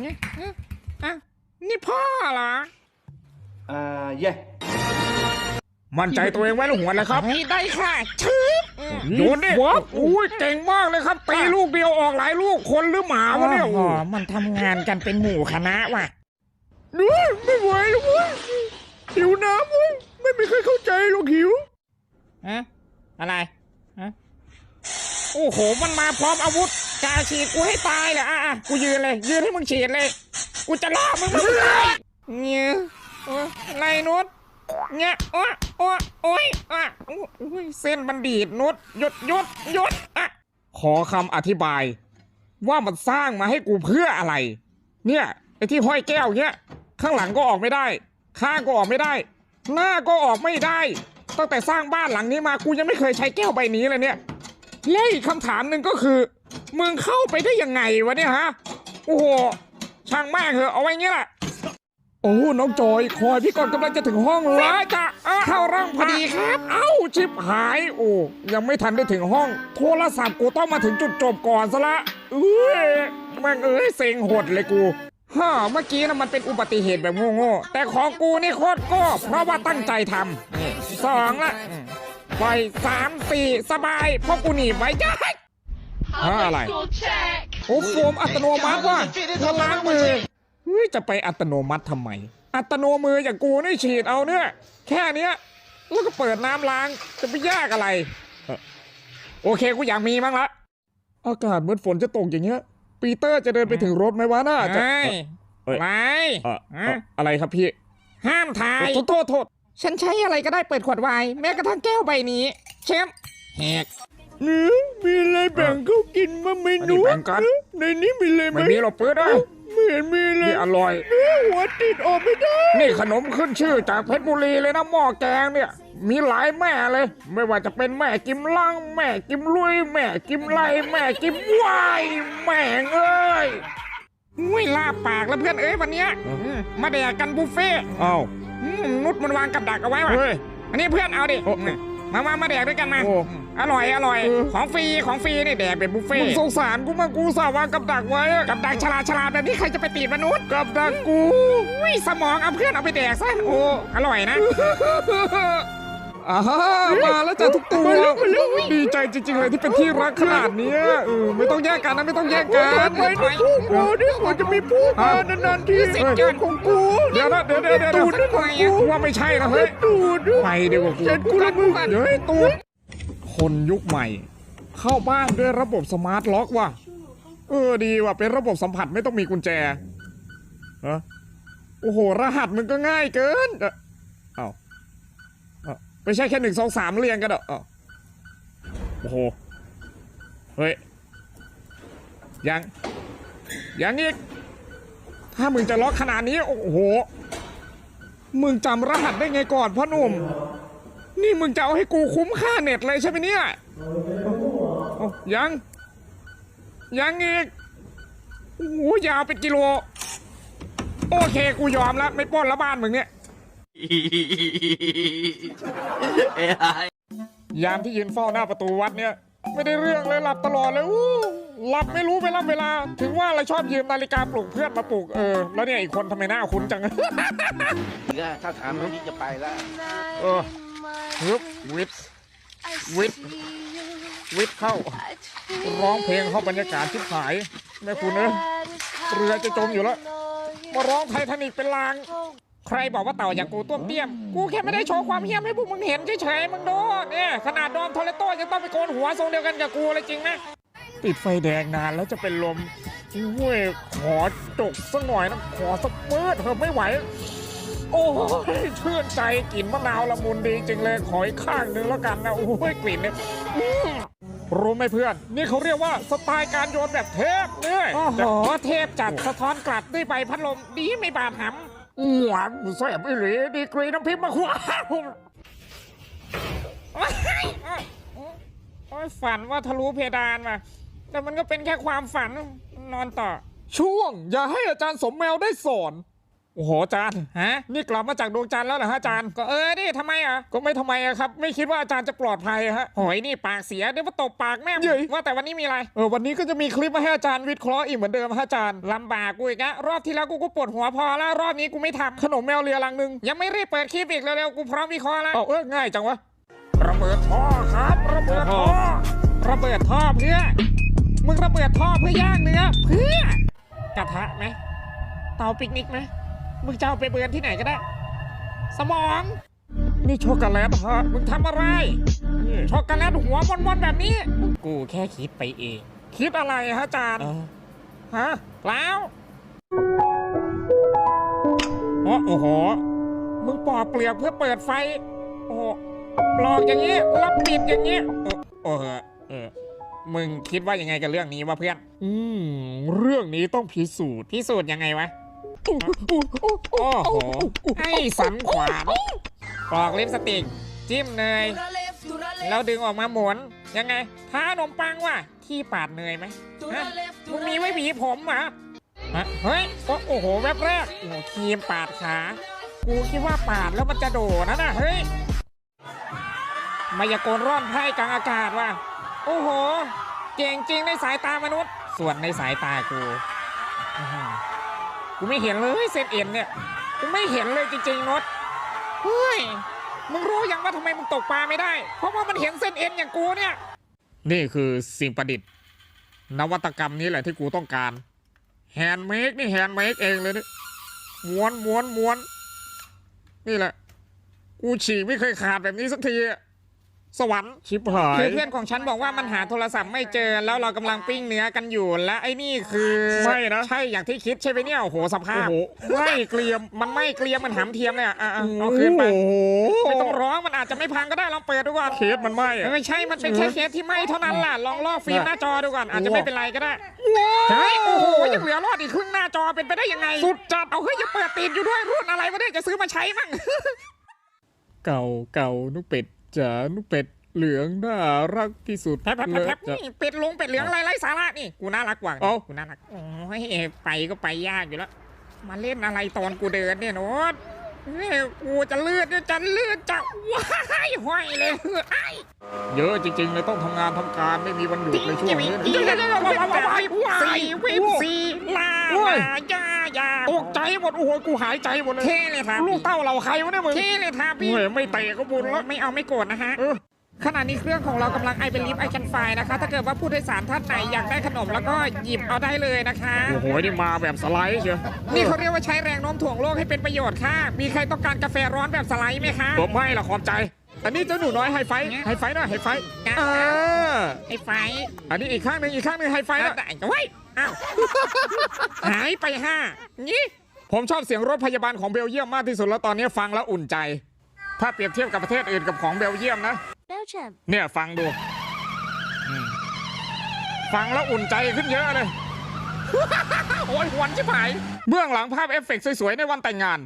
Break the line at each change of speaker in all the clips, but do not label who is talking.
เนี่ยเนี่ยอะนี่พ่อเหรอ
อ่า เย่
มั่นใจตัวเองไว้แล้วหัวแล้วครับ
เฮ้ยได้ค่ะชืบอืม
โยนดิวับอุ้ยเก่งมากเลยครับตีลูกเดียวออกหลายลูกคนหรือหมาวะเนี่ย
โอ้โหมันทำงานกันเป็นหมู่คณะว่ะ
ดูไม่ไหวแล้วเว้ยหิวน้ำเว้ยไม่มีใครเข้าใจหรอกหิว
ฮะอะไรฮะโอ้โห มันมาพร้อมอาวุธ กาฉีดกูให้ตายเลยอะอะกูยืนเลย ยืนให้มึงฉีดเลย กูจะล่ามึงไม่ได้เนี่ยโอ้ยไรนุชเนี่ยโอ้โอ้โอ้ยอะโอ้ยเส้นบันดีดนุชหยุดหยุดหยุดอะ
ขอคำอธิบาย ว่ามันสร้างมาให้กูเพื่ออะไร เนี่ยไอ้ที่ห้อยแก้วเนี่ยข้างหลังก็ออกไม่ได้ ข้างก็ออกไม่ได้ หน้าก็ออกไม่ได้ ตั้งแต่สร้างบ้านหลังนี้มากูยังไม่เคยใช้แก้วใบนี้เลยเนี่ยและอีกคำถามหนึ่งก็คือ มึงเข้าไปได้ยังไงวะเนี่ยฮะ โอ้โห ช่างแม่งเหอะเอาไว้งี้แหละ โอ้น้องจอยคอยพี่ก่อนกำลังจะถึงห้องแล้วจ้ะอะเข้าร่างพอดีครับ เอ้าชิบหายโอ้ยังไม่ทันได้ถึงห้อง โทรศัพท์กูต้องมาถึงจุดจบก่อนซะละเอ้ยแม่งเอ้ยเซ็งหดเลยกูฮ่าเมื่อกี้นะมันเป็นอุบัติเหตุแบบโง่ๆแต่ของกูนี่โคตรโก้เพราะว่าตั้งใจทำสองละอืมปล่อยสามสี่สบายเพราะกูหนีบไว้จ้า อะไร โอ้โฟมอัตโนมัติว่ะถ้าล้างมือเฮ้ยจะไปอัตโนมัติทำไม อัตโนมืออย่างกูนี่ฉีดเอาเนี่ยแค่เนี้ยแล้วก็เปิดน้ำล้างจะไปยากอะไรเอ่อโอเคกูอยากมีมั้งละอากาศเหมือนฝนจะตกอย่างเงี้ย ปีเตอร์จะเดินไปถึงรถไหมวะน่าจะ
เฮ้ย
เอ้ย
ไร
เอ่อเอ่อ
ฮะ
อะไรครับพี่
ห้ามถ่าย
โทษโทษโทษ
ฉันใช้อะไรก็ได้เปิดขวดไวน์แม้กระทั่งแก้วใบนี้ เชฟแหก
เนื้อมีอะไรแบ่งเขากินมาเมนูแบ่งกัน ในนี้มีเลยไหมไม่มีหรอกเปิดได้ไม่เห็นมีเลยนี่อร่อย หัวติดออกไม่ได้ นี่ขนมขึ้นชื่อจากเพชรบุรีเลยนะหม้อแกงเนี่ย มีหลายแม่เลย ไม่ว่าจะเป็นแม่กิมลังแม่กิมลุยแม่กิมไลแม่กิมวายแม่งเอ้ย
อุ้ยลาปากแล้วเพื่อนเอ้ยวันเนี้ย
เอ้า
อืมมาแดกกันบุฟเฟ่ต์
อ้าว
อืมนุชมันวางกับดักเอาไว้ว่ะ
เฮ้ย
อันนี้เพื่อนเอาดิ
โอ้
อื มมามามาแดกด้วยกันมา
โอ้
อืมอร่อยอร่อย
เออ
ของฟรีของฟรีนี่แดกเป็นบุฟเฟ่
มึง
ต์
สงสารกูมากูสาวางกับดักไว้อะ
กับดักฉลาดฉลาดแบบนี้ใครจะไปตีมนุษย์
กับดักกู
อุ้ยสมองเอาเพื่อนเอาไปแดกซะโอ้อร่อยนะ
อ่ามาแล้วจ้ะทุกตัวดีใจจริงๆเลยที่เป็นที่รักขนาดเนี้ยเออไม่ต้องแยกกันนะไม่ต้องแยกกัน
ไปไป
กูนี่กว่าจะมีผู้มานานๆที
สิบเกิน
ของกูเดี๋ยวนะเดี๋ยวเดี๋ยวเดี๋ยว
ตูดนั่นไงอะ
กูว่าไม่ใช่นะเฮ้ยตูดไปดีกว่ากู
เจ็ดกูละมึง
เดี๋ยวให้ตูดคนยุคใหม่ เข้าบ้านด้วยระบบสมาร์ทล็อกว่ะเออดีว่ะเป็นระบบสัมผัสไม่ต้องมีกุญแจฮะโอ้โห รหัสมึงก็ง่ายเกินเอ้าเอ้าเอ้า ไม่ใช่แค่หนึ่งสองสามเรียงกันหรอเอ้าโอ้โห เฮ้ย ยัง ยังอีก ถ้ามึงจะล็อกขนาดนี้ โอ้โห มึงจำรหัสได้ไงก่อนพ่อหนุ่ม นี่มึงจะเอาให้กูคุ้มค่าเน็ตเลยใช่ไหมเนี่ยโอ้ยัง ยังอีก โอ้โหยาวเป็นกิโล โอเค กูยอมแล้ว ไม่ปล้นละบ้านมึงเนี่ย ยามที่ยืนเฝ้าหน้าประตูวัดเนี่ย ไม่ได้เรื่องเลยหลับตลอดเลยอู้หลับไม่รู้เวลาเวลา ถึงว่าเราชอบยืมนาฬิกาปลุกเพื่อนมาปลุกเออแล้วเนี่ยอีกคนทำไมหน้าคุ้นจัง
ถ้าถามตรงนี้จะไปแล้ว
เออฮึบวิทย์วิทย์วิทย์เข้า ร้องเพลงเข้าบรรยากาศชิบหาย แม่คุณเอ้ยเรือจะจมอยู่แล้ว มาร้องไททานิกเป็นลาง ใครบอกว่าเต่าอย่างกูต้วมเตี้ยม กูแค่ไม่ได้โชว์ความเฮี้ยมให้พวกมึงเห็นเฉยๆ มึงดูเนี่ยขนาดดอมโทเลโต้ยังต้องไปโกนหัวทรงเดียวกันกับกูเลยจริงไหมติดไฟแดงนานแล้วจะเป็นลมเว้ยขอจกสักหน่อยนะขอสักมืดเถอะไม่ไหว โอ้ยชื่นใจกลิ่นมะนาวละมุนดีจริงเลยขออีกข้างหนึ่งแล้วกันนะโอ้ยกลิ่นเนี่ยอื้อรู้ไหมเพื่อน นี่เขาเรียกว่าสไตล์การโยนแบบเทพเนี่ย
โอ้โหเทพจัดสะท้อนกลัดด้วยใบพัดลมดีไม่บาดหำ
หวานแซ่บอีหลีดีกรีน้ำพริกมะขวา
โอ๊ยโอ๊ยฝันว่าทะลุเพดานมาแต่มันก็เป็นแค่ความฝันนอนต่อ
ช่วงอย่าให้อาจารย์สมแมวได้สอน โอ้โหอาจารย์
ฮะ
นี่กลับมาจากดวงจันทร์แล้วเหรอฮะอาจารย์
ก็เออดิทำไมอะ
ก็ไม่ทำไมอะครับ ไม่คิดว่าอาจารย์จะปลอดภัยอะฮะ
โหยนี่ปากเสียเดี๋ยวมาตบปากแม่ง
เย้ย
ว่าแต่วันนี้มีอะไร
เออวันนี้ก็จะมีคลิปมาให้อาจารย์วิเคราะห์อีกเหมือนเดิมฮะอาจารย์
ลำบากกูอีกอะรอบที่แล้วกูก็ปวดหัวพอแล้วรอบนี้กูไม่ทำ
ขนมแมวเลียลังหนึง
ยังไม่รีบเปิดคลิปอีกเร็วๆกูพร้อมวิเคราะห์แล้ว
เอาเออง่ายจังวะ
ระเบิดท่อครับระเบิดท่อระเบิดท่อเพื่อมึงระเบิดท่อเพื่อย่างเนื้อเพื่อกระทะไหมเตาปิกนิกไหม มึงจะเอาไปเบิร์นที่ไหนก็ได้ สมอง
นี่ช็อกโกแลตฮะ
มึงทำอะไร ช็อกโกแลตหัวมอนๆแบบนี้ กูแค่คิดไปเอง
คิดอะไรฮะอาจารย์ฮะ
แล้ว
อ๋อโอ้โห
มึงปอกเปลือกเพื่อเปิดไฟ โอ้โหปลอกอย่างนี้แล้วปิดอย่างนี้เออเออเออมึงคิดว่ายังไงกับเรื่องนี้วะเพื่อน
อืม เรื่องนี้ต้องพิสูจน์
พิสูจน์ยังไงวะ โอ้โหไอ้สันขวานปอกลิปสติก จิ้มเนยแล้วดึงออกมาหมุนยังไงทาขนมปังว่ะที่ปาดเนยไหมฮะมึงมีไว้หวีผมเหรอฮะเฮ้ยโอ้โอ้โหแวบแรกโอ้ครีมปาดขากูคิดว่าปาดแล้วมันจะโดดนะน่ะเฮ้ยมายากลร่อนไพ่กลางอากาศว่ะโอ้โห เก่งจริงในสายตามนุษย์ ส่วนในสายตากู กูไม่เห็นเลยเส้นเอ็นเนี่ย กูไม่เห็นเลยจริงๆนดเฮ้ย มึงรู้ยังว่าทำไมมึงตกปลาไม่ได้ เพราะว่ามันเห็นเส้นเอ็นอย่างกูเนี่ย
นี่คือสิ่งประดิษฐ์ นวัตกรรมนี้แหละที่กูต้องการ แฮนด์เมดนี่แฮนด์เมดเองเลยนี่ม้วนม้วนม้วน นี่แหละ กูฉี่ไม่เคยขาดแบบนี้สักทีอะ สวรรค์ชิบหาย
คือเพื่อนของฉันบอกว่ามันหาโทรศัพท์ไม่เจอแล้วเรากำลังปิ้งเนื้อกันอยู่ และไอ้นี่คือ
ไม่นะ
ใช่อย่างที่คิดใช่ไหมเนี่ยโอ้โหสภา
โอ้
พ
โหไม่เกลียม
มันไม่เกลียมมันหำเทียมเลยอะอะอะเอาคืนไป
โอ้โห
ไม่ต้องร้องมันอาจจะไม่พังก็ได้ลองเปิดดูก่อน
เคสมันไหม่อะ
ไม่ใช่มันเป็นแค่เคสที่ไหม่เท่านั้นล่ะลองลอกฟิล์มหน้าจอดูก่อนอาจจะไม่เป็นไรก็ได้เฮ้ยโอ้โหยังเหลือรอดอีกครึ่งหน้าจอเป็นไปได้ยังไงสุดจัดเอาเฮ้ยยังเปิดติดอยู่ด้วยรุ่นอะไรวะเนี่ยจะซื้อมาใช้มั่ง
เก่าเก่านุกเป็ด จ๋านุกเป็ดเหลืองน่ารักที่สุด
แพบแพบแพบแพบ
จ้ะ
นี่เป็ดลุงเป็ดเหลืองอะไรไร้สาระนี่กูน่ารักกว่า
เอ้า
กูน่ารักโอ้ยไปก็ไปยากอยู่แล้ว มาเล่นอะไรตอนกูเดินเนี่ยโน้ตเฮ้ยกูจะเลือดจะเลือดจะว้ายห้อยเลยไอ้
เยอะจริงๆเลยต้องทำงานทำการไม่มีวันหยุดในช่วงนี้
วิ
นะ
บสี่วิบสี่ลา
โอ้ย
ลายา ยา
ตกใจหมดโอ้โหกูหายใจหมดเลย
เท่เลยครับ
ลูกเต้าเราใครวะเนี่ยมึง
เท่เลยครับพี่
เฮ้ยไม่เตะก็บุญแล้ว
ไม่เอาไม่โกรธนะฮะ
เออ
ขณะนี้เครื่องของเรากำลังไอเป็นลิฟต์ไอแคนไฟนะคะ ถ้าเกิดว่าผู้โดยสารท่านไหนอยากได้ขนมแล้วก็หยิบเอาได้เลยนะคะ
โอ้โห นี่มาแบบสไลด์เชียว
นี่เขาเรียกว่าใช้แรงโน้มถ่วงโลกให้เป็นประโยชน์ค่ะ มีใครต้องการกาแฟร้อนแบบสไลด์ไหมคะ
ผมไม่ละขอบใจ อันนี้เจ้าหนูน้อยไฮไฟว์ไฮไฟว์หนะไฮไฟว์เออ
ไอ้ไฟ
อันนี้อีกข้างหนึ่งอีกข้างหนึ่งไฮไฟว์
เอา
นะ
ได้ไว้ยอ้าวหายไปห้านี่
ผมชอบเสียงรถพยาบาลของเบลเยียมมากที่สุดแล้วตอนนี้ฟังแล้วอุ่นใจ ถ้าเปรียบเทียบกับประเทศอื่นกับของเบลเยียมนะ
Belgium.
เนี่ยฟังดูอืมฟังแล้วอุ่นใจขึ้นเยอะเลย
โอ้ยหวนชิบหาย
เบื้องหลังภาพเอฟเฟกต์สวยๆในวันแต่งงาน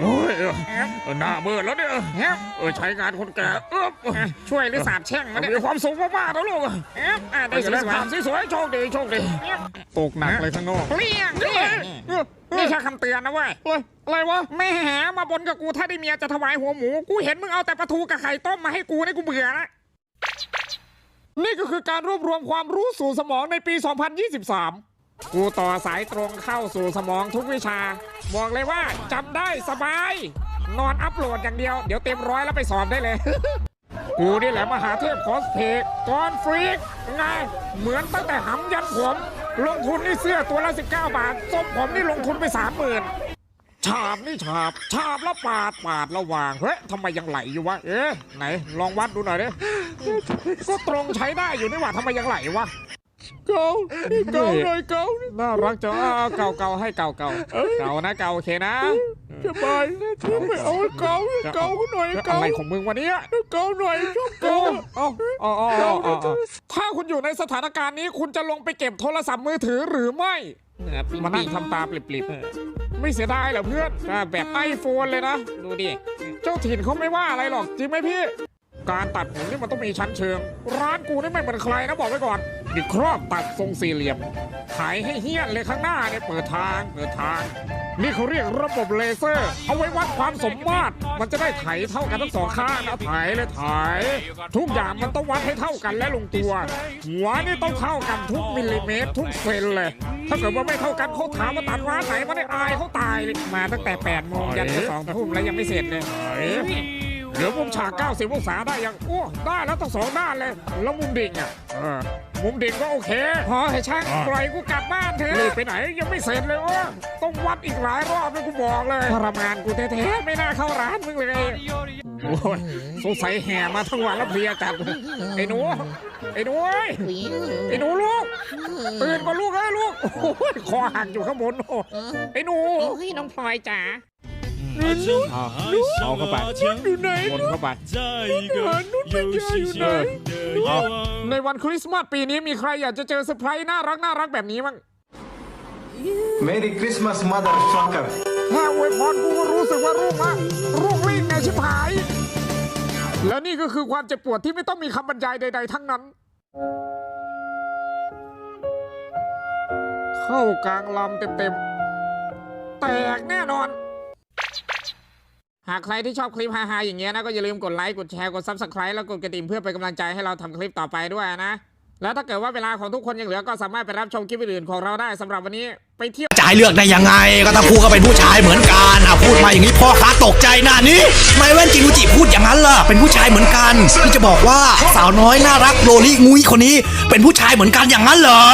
โอ้ยเออเออหน้ามืดแล้วเนี่ย
แฮป
เออใช้งานคนแก่เออ
อะช่วยหรือสาบแช่งมาเนี่ย
มีความสุขมากๆนะลูก
แฮปอะได้
ได้
ส
ส
ว
วยย
ๆ
ภาพสวยๆโชคดีโชคดี
แฮป
ตกหนักเลยข้างนอก
เปลี่ยงนี่
เออเออ
นี่แค่คำเตือนนะเว้ย
เอ้ยอะไรวะ
แม่หามาบนกับกูถ้าได้เมียจะถวายหัวหมู กูเห็นมึงเอาแต่ปลาทูกับไข่ต้มมาให้กูนี่กูเบื่อละ
นี่ก็คือการรวบรวมความรู้สู่สมองในปี 2023
กูต่อสายตรงเข้าสู่สมองทุกวิชา บอกเลยว่าจำได้สบาย นอนอัพโหลดอย่างเดียว เดี๋ยวเต็มร้อยแล้วไปสอบได้เลย
กูนี่แหละมหาเทพคอสเพย์ก่อนฟรีกไง เหมือนตั้งแต่หำยันผม ลงทุนนี่เสื้อตัวละ 19 บาทส้มผมนี่ลงทุนไป30,000ฉาบนี่ฉาบฉาบแล้วปาดปาดระหว่างเฮ้ยทำไมยังไหลอยู่วะ เอ๊ะไหน ลองวัดดูหน่อยดิก็ตรงใช้ได้อยู่นี่หว่าทำไมยังไหลวะ เกานี่เกาเลยเกาน่ารักจังอ่าเกาเกาให้เกาเกาเกานะเกาโอเคนะสบายไม่เอาเกาเกาหน่อยเกาอะไรของมึงวันนี้เกาหน่อยชอบเกาเอาเอาเอาเอาเอาถ้าคุณอยู่ในสถานการณ์นี้ คุณจะลงไปเก็บโทรศัพท์มือถือหรือไม่มานั่งทำตาปลิบๆไม่เสียดายเหรอเพื่อนอ่าแบบไอโฟนเลยนะ
ดูดิ
เจ้าถิ่นเขาไม่ว่าอะไรหรอกจริงไหมพี่ การตัดผมนี่มันต้องมีชั้นเชิง ร้านกูนี่ไม่เหมือนใครนะบอกไว้ก่อน นี่ครอบตัดทรงสี่เหลี่ยมถ่ายให้เฮี้ยนเลยข้างหน้าเนี่ยเปิดทางเปิดทาง นี่เขาเรียกระบบเลเซอร์ เอาไว้วัดความสมมาตร มันจะได้ไถเท่ากันทั้งสองข้างนะไถเลยไถทุกอย่างมันต้องวัดให้เท่ากันและลงตัว หัวนี่ต้องเท่ากันทุกมิลลิเมตร ทุกเซนเลย ถ้าเกิดว่าไม่เท่ากันเขาถามว่าตัดร้านไหนมาได้อายเขาตายเลยมาตั้งแต่8โมงยันจะสองทุ่มแล้วยังไม่เสร็จเลย เหลือมุมฉาก 90 องศาได้ยัง โอ้ ได้แล้วต้องสองด้านเลย แล้วมุมดิ่งอะเออมุมดิ่งก็โอเค
พอให้ช่างปล่อยกูกลับบ้านเถ
รีบ
อะ
ไปไหนยังไม่เสร็จเลยวะต้องวัดอีกหลายรอบเลยกูบอกเลย
ทรมานกูแท้ๆไม่น่าเข้าร้านมึงเลย
โอ้ยสงสัยแห่มาทั้งวันแล้วเพลียจัดไอ้หนูไอ้หนูเอ้ยไอ้หนูลูกตื่นก่อนลูกเอ้ยลูกโอ้ยคอหักอยู่ข้างบนโอ้ไอ้หนู
โอ้ยน้องพลอยจ๋า
เอาเข้าไปอยู่ไหนวนเข้าไป
在一个有新鲜的夜晚。
ในวันคริสต์มาสปีนี้มีใครอยากจะเจอเซอร์ไพรส์น่ารักน่ารักแบบนี้มั้ง
Merry Christmas, motherfucker.
แค่อวยพรกูก็รู้สึกว่ารุ่งละรุ่งริ่งไงชิบหาย แล้วนี่ก็คือความเจ็บปวดที่ไม่ต้องมีคำบรรยายใด ๆ ทั้งนั้น เข้ากลางลำเต็มๆ แตกแน่นอน หากใครที่ชอบคลิปฮาๆอย่างเงี้ยนะก็อย่าลืมกดไลค์กดแชร์กด Subscribe แล้วกดกระดิ่งเพื่อเป็นกำลังใจให้เราทำคลิปต่อไปด้วยนะ แล้วถ้าเกิดว่าเวลาของทุกคนยังเหลือก็สามารถไปรับชมคลิปอื่นๆของเราได้สำหรับวันนี้ไปเที่ยว
จะให้เลือกได้ยังไง ก็ทั้งคู่ก็เป็นผู้ชายเหมือนกันอะพูดมาอย่างนี้พ่อค้าตกใจหน้านี้ไม่แว่นจิรุจิพูดอย่างนั้นล่ะเป็นผู้ชายเหมือนกันที่จะบอกว่าสาวน้อยน่ารักโรลิงุ้ยคนนี้ เป็นผู้ชายเหมือนกันอย่างนั้นเหรอ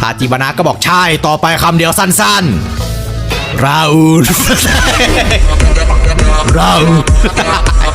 ทาจิบานะก็บอกใช่ต่อไปคำเดียวสั้นๆ ราอูล ราอูล